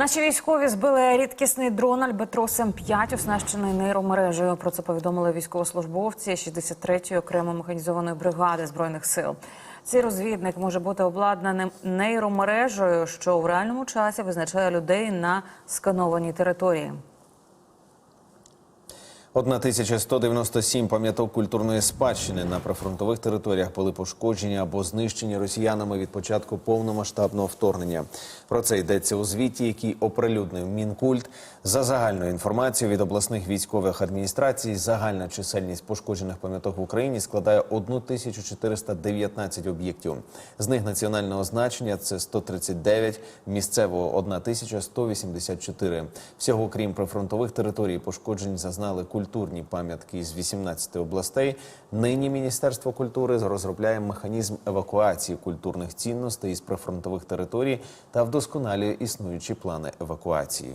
Наші військові збили рідкісний дрон Альбетрос М5, оснащений нейромережею. Про це повідомили військовослужбовці 63-ї окремо механізованої бригади збройних сил. Цей розвідник може бути обладнаним нейромережею, що в реальному часі визначає людей на сканованій території. 1197 пам'яток культурної спадщини на прифронтових територіях були пошкоджені або знищені росіянами від початку повномасштабного вторгнення. Про це йдеться у звіті, який оприлюднив мінкульт. За загальною інформацією від обласних військових адміністрацій, загальна чисельність пошкоджених пам'яток в Україні складає 1419 об'єктів. З них національного значення це 139, місцевого 1184. Всього крім прифронтових територій, пошкоджень зазнали культурні пам'ятки з 18 областей. Нині Міністерство культури розробляє механізм евакуації культурних цінностей із прифронтових територій та вдосконалює існуючі плани евакуації.